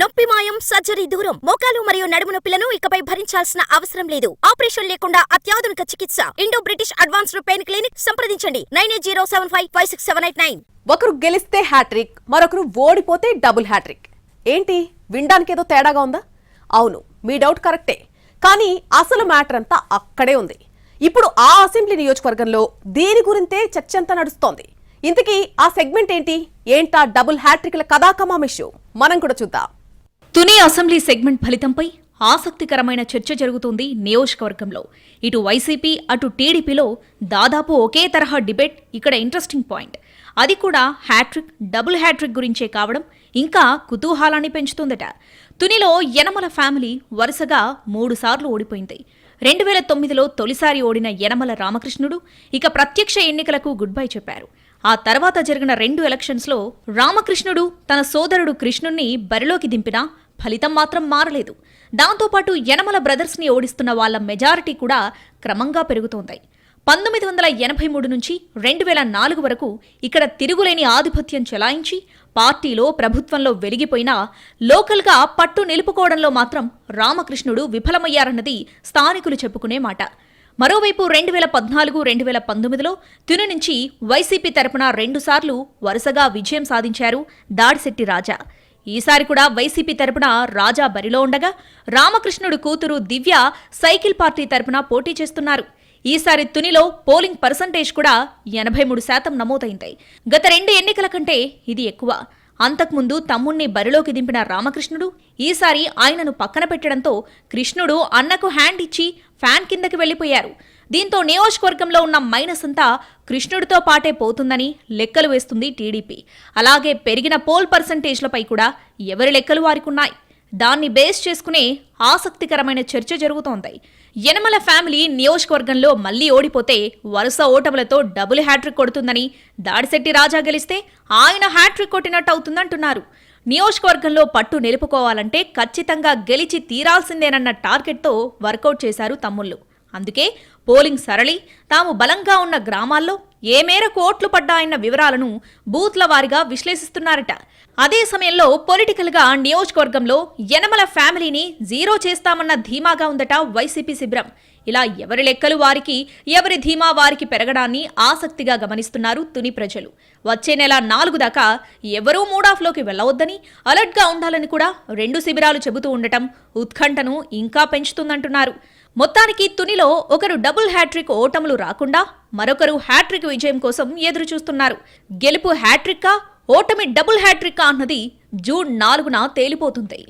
నొప్పి మాయం సర్జరీ దూరం. మోకాలు మరియు నడుము నొప్పులను ఇకపై భరించాల్సిన అవసరం లేదు. ఆపరేషన్ లేకుండా అత్యాధునిక చికిత్స. Indo British advanced pain clinic సంప్రదించండి. Nine eight zero seven five five six seven eight nine. ఒకరు గెలిస్తే హ్యాట్రిక్ మరొకరు ఓడిపోతే డబుల్ హ్యాట్రిక్. ఏంటి? వినడానికి ఏదో తేడాగా ఉందా? అవును మీ డౌట్ కరెక్టే. కానీ అసలు మ్యాటర్ అంతా అక్కడే ఉంది. ఇప్పుడు ఆ అసెంబ్లీ నియోజకవర్గంలో దీని గురింతే చర్చ అంతా నడుస్తోంది? ఇంతకీ ఆ సెగ్మెంట్ ఏంటి? ఏంటా డబుల్ హ్యాట్రిక్ల కథాకమామిషు మనం కూడా చూద్దాం. తుని అసెంబ్లీ సెగ్మెంట్ ఫలితంపై ఆసక్తికరమైన చర్చ జరుగుతుంది నియోజకవర్గంలో. ఇటు వైసీపీ అటు టీడీపీలో దాదాపు ఒకే తరహా డిబేట్ ఇక్కడ ఇంట్రెస్టింగ్ పాయింట్. అది కూడా హ్యాట్రిక్ డబుల్ హ్యాట్రిక్ గురించే కావడం ఇంకా కుతూహలాన్ని పెంచుతుందట. తునిలో యనమల ఫ్యామిలీ వరుసగా మూడుసార్లు ఓడిపోయింది. రెండు వేల తొమ్మిదిలో తొలిసారి ఓడిన యనమల రామకృష్ణుడు ఇక ప్రత్యక్ష ఎన్నికలకు గుడ్ బై చెప్పారు. ఆ తర్వాత జరిగిన రెండు ఎలక్షన్స్లో రామకృష్ణుడు తన సోదరుడు కృష్ణుణ్ణి బరిలోకి దింపినా ఫలితం మాత్రం మారలేదు. దాంతోపాటు యనమల బ్రదర్స్ని ఓడిస్తున్న వాళ్ళ మెజారిటీ కూడా క్రమంగా పెరుగుతోంది. పంతొమ్మిది వందల ఎనభై మూడు నుంచి రెండు వేల నాలుగు వరకు ఇక్కడ తిరుగులేని ఆధిపత్యం చెలాయించి పార్టీలో ప్రభుత్వంలో వెలిగిపోయినా లోకల్గా పట్టు నిలుపుకోవడంలో మాత్రం రామకృష్ణుడు విఫలమయ్యారన్నది స్థానికులు చెప్పుకునే మాట. మరోవైపు రెండు వేల పద్నాలుగు రెండు వేల పంతొమ్మిదిలో తుని నుంచి వైసీపీ తరపున రెండుసార్లు వరుసగా విజయం సాధించారు దాడిశెట్టి రాజా. ఈసారి కూడా వైసీపీ తరపున రాజా బరిలో ఉండగా రామకృష్ణుడు కూతురు దివ్య సైకిల్ పార్టీ తరపున పోటీ చేస్తున్నారు. ఈసారి తునిలో పోలింగ్ పర్సంటేజ్ కూడా ఎనభై మూడు శాతం నమోదైంది. గత రెండు ఎన్నికల కంటే ఇది ఎక్కువ. అంతకుముందు తమ్ముణ్ణి బరిలోకి దింపిన రామకృష్ణుడు ఈసారి ఆయనను పక్కన పెట్టడంతో కృష్ణుడు అన్నకు హ్యాండ్ ఇచ్చి ఫ్యాన్ కిందకి వెళ్ళిపోయారు దీంతో నియోజకవర్గంలో ఉన్న మైనస్ అంతా కృష్ణుడితో పాటే పోతుందని లెక్కలు వేస్తుంది టీడీపీ. అలాగే పెరిగిన పోల్ పర్సంటేజ్లపై కూడా ఎవరి లెక్కలు వారికున్నాయి? దాన్ని బేస్ చేసుకునే ఆసక్తికరమైన చర్చ జరుగుతోంది. యనమల ఫ్యామిలీ నియోజకవర్గంలో మళ్ళీ ఓడిపోతే వరుస ఓటములతో డబుల్ హ్యాట్రిక్ కొడుతుందని దాడిశెట్టి రాజా గెలిస్తే ఆయన హ్యాట్రిక్ కొట్టినట్టు అవుతుందంటున్నారు. నియోజకవర్గంలో పట్టు నిలుపుకోవాలంటే ఖచ్చితంగా గెలిచి తీరాల్సిందేనన్న టార్గెట్తో వర్కౌట్ చేశారు తమ్ముళ్ళు. అందుకే పోలింగ్ సరళి. తాము బలంగా ఉన్న గ్రామాల్లో ఏ మేరకు ఓట్లు పడ్డాయన్న వివరాలను బూత్ల వారిగా విశ్లేషిస్తున్నారట. అదే సమయంలో పొలిటికల్గా నియోజకవర్గంలో యనమల ఫ్యామిలీని జీరో చేస్తామన్న ధీమాగా ఉందట వైసీపీ శిబిరం. ఇలా ఎవరి లెక్కలు వారికి ఎవరి ధీమా వారికి పెరగడాన్ని ఆసక్తిగా గమనిస్తున్నారు తుని ప్రజలు. వచ్చే నెల నాలుగు దాకా ఎవరూ మూడాఫ్లోకి వెళ్ళవద్దని అలర్ట్గా ఉండాలని కూడా రెండు శిబిరాలు చెబుతూ ఉండటం ఉత్కంఠను ఇంకా పెంచుతుందంటున్నారు. మొత్తానికి తునిలో ఒకరు డబుల్ హ్యాట్రిక్ ఓటములు రాకుండా మరొకరు హ్యాట్రిక్ విజయం కోసం ఎదురు చూస్తున్నారు గెలుపు హ్యాట్రిక్కా? ఓటమి డబుల్ హ్యాట్రిక్కా అన్నది జూన్ నాలుగున తేలిపోతుంది